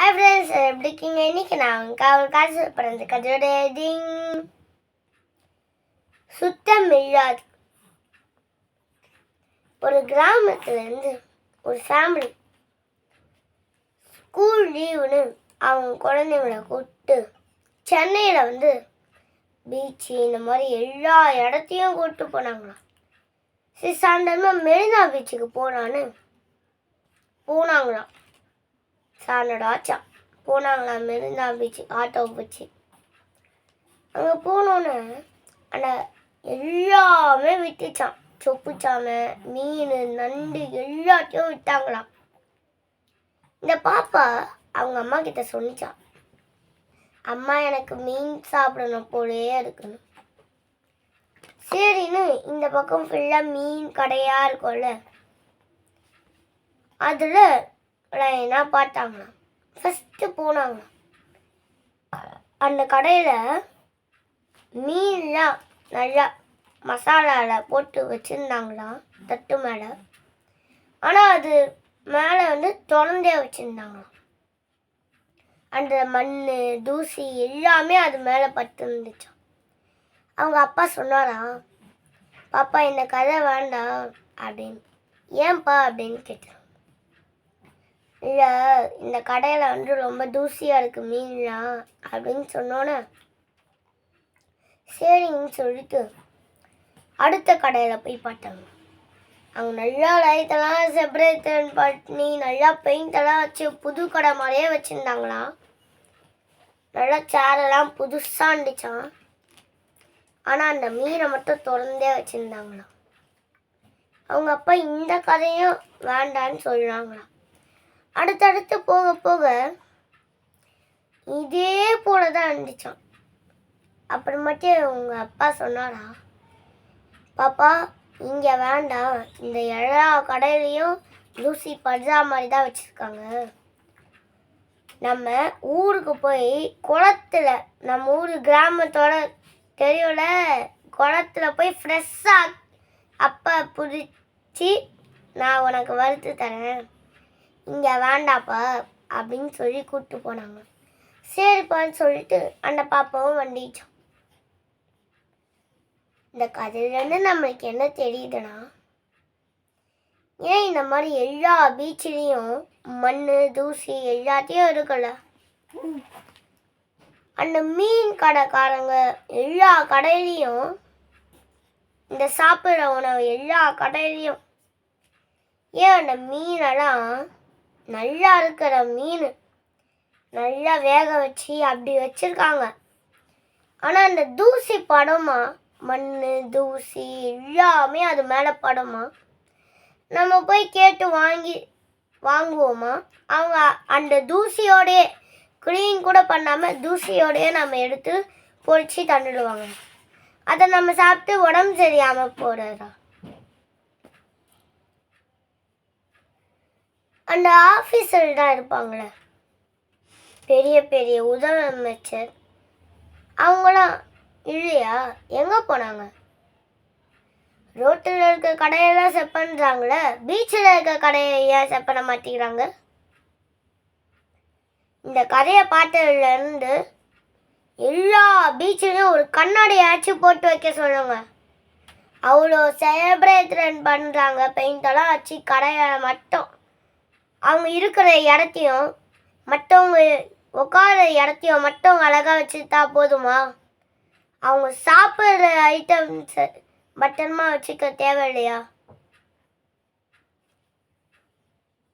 Hi friends எப்படி இருக்கீங்க? இன்னைக்கு நான் அவங்க காசு பிறந்த கதையோட டிங் சுத்தம் இல்லாது. ஒரு கிராமத்துலேருந்து ஒரு ஃபேமிலி ஸ்கூல் லீவுன்னு அவங்க குழந்தைங்கள கூப்பிட்டு சென்னையில் வந்து பீச்சு இந்த மாதிரி எல்லா இடத்தையும் கூப்பிட்டு போனாங்களாம். சிசாண்டமாக மெரினா பீச்சுக்கு போனான்னு போனாங்களாம். சாயந்தரம் ஆச்சா போனாங்களாம் மெரினா பீச்சு ஆட்டோ போச்சு அங்கே போனோன்னே அந்த எல்லாமே விட்டுச்சான் சொப்பு சாமை மீன் நண்டு எல்லாத்தையும் விட்டாங்களாம் இந்த பாப்பா அவங்க அம்மா கிட்ட சொன்னிச்சான் அம்மா எனக்கு மீன் சாப்பிடணும் போலயே இருக்கணும். சரின்னு இந்த பக்கம் ஃபுல்லாக மீன் கடையாக இருக்கும்ல அதில் என்ன பார்த்தாங்களாம் ஃபஸ்ட்டு போனாங்க. அந்த கடையில் மீன்லாம் நல்லா மசாலாவில் போட்டு வச்சுருந்தாங்களாம் தட்டு மேலே. ஆனால் அது மேலே வந்து திறந்தே வச்சுருந்தாங்களாம் அந்த மண் தூசி எல்லாமே அது மேலே பட்டு இருந்துச்சாம் அவங்க அப்பா சொன்னாராம் பாப்பா இந்த கதை வேண்டாம் அப்படின்னு. ஏன்பா? அப்படின்னு கேட்டான் இல்லை இந்த கடையில் வந்து ரொம்ப தூசியாக இருக்குது மீன்லாம் அப்படின்னு சொன்னோன்னே சரிங்கன்னு சொல்லிட்டு அடுத்த கடையில் போய் பார்த்தாங்க அவங்க நல்லா லைட்டெல்லாம் செப்பரேஷன் பண்ணி நல்லா பெயிண்டெல்லாம் வச்சு புது கடை மாதிரியே வச்சுருந்தாங்களாம் நல்லா சேரெல்லாம் புதுசாக இருந்துச்சான் ஆனால் அந்த மீனை மட்டும் திறந்தே வச்சுருந்தாங்களாம். அவங்க அப்பா இந்த கதையும் வேண்டான்னு சொல்கிறாங்களாம் அடுத்தடுத்து போக போக இதே போல தான் இருந்துச்சான் அப்புறமேட்டு உங்க அப்பா சொன்னாரா பாப்பா இங்கே வேண்டாம். இந்த எல்லா கடையிலையும் லூசி பஜா மாதிரி தான் வச்சுருக்காங்க. நம்ம ஊருக்கு போய் குளத்துல நம்ம ஊர் கிராமத்தோட தெரியல குளத்துல போய் ஃப்ரெஷ்ஷாக அப்போ பிடிச்சி நான் உனக்கு வறுத்து தரேன். இங்கே வேண்டாப்பா அப்படின்னு சொல்லி கூப்பிட்டு போனாங்க. சரிப்பான்னு சொல்லிட்டு அந்த பாப்பாவும் வண்டிச்சோம் இந்த கதையிலேருந்து நம்மளுக்கு என்ன தெரியுதுன்னா ஏன் இந்த மாதிரி எல்லா பீச்லேயும் மண் தூசி எல்லாத்தையும் இருக்கல அந்த மீன் கடைக்காரங்க எல்லா கடையிலையும் இந்த சாப்பிட்ற உணவு எல்லா கடையிலையும் ஏன் அந்த மீனெல்லாம் நல்லா இருக்கிற மீன் நல்லா வேக வச்சு அப்படி வச்சுருக்காங்க. ஆனால் அந்த தூசி படமா மண் தூசி எல்லாமே அது மேலே படமா? நம்ம போய் கேட்டு வாங்கி வாங்குவோமா? அவங்க அந்த தூசியோடைய க்ளீன் கூட பண்ணாமல் தூசியோடையே நம்ம எடுத்து பொறிச்சு தந்துடுவாங்க. அதை நம்ம சாப்பிட்டு உடம்பு சரியாமல் போடுறதா அந்த ஆஃபீஸர் தான் இருப்பாங்களே. பெரிய பெரிய முதலமைச்சர். அவங்களாம் இல்லையா? எங்கே போனாங்க? ரோட்டில் இருக்க கடையெல்லாம் செப் பண்ணுறாங்களே பீச்சில் இருக்க கடையை ஏன் செப் பண்ண மாட்டேங்கிறாங்க? இந்த கதையை பார்த்ததுலேருந்து எல்லா பீச்சிலையும் ஒரு கண்ணாடியாச்சும் போட்டு வைக்க சொல்லுங்க. அவ்வளோ செலிப்ரேஷன் பண்ணுறாங்க பெயிண்டெல்லாம் வச்சு கடையை மட்டும் அவங்க இருக்கிற இடத்தையும் மற்றவங்க உட்கார இடத்தையும் மட்டும் அழகாக வச்சுட்டா போதுமா? அவங்க சாப்பிட்ற ஐட்டம்ஸ் பத்திரமா வச்சுக்க தேவையில்லையா?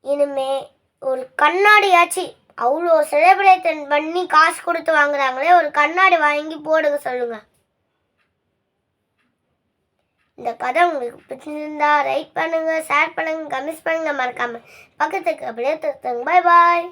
இனிமே ஒரு கண்ணாடியாச்சு அவ்வளோ செலிப்ரேஷன் பண்ணி காசு கொடுத்து வாங்குறாங்களே ஒரு கண்ணாடி வாங்கி போடுங்க சொல்லுங்கள் இந்த கதை உங்களுக்கு பிடிச்சிருந்தா ரைட் பண்ணுங்க ஷேர் பண்ணுங்க கமெண்ட்ஸ் பண்ணுங்க மறக்காம பக்கத்துக்கு அப்படியே திருத்துங்க பாய் பாய்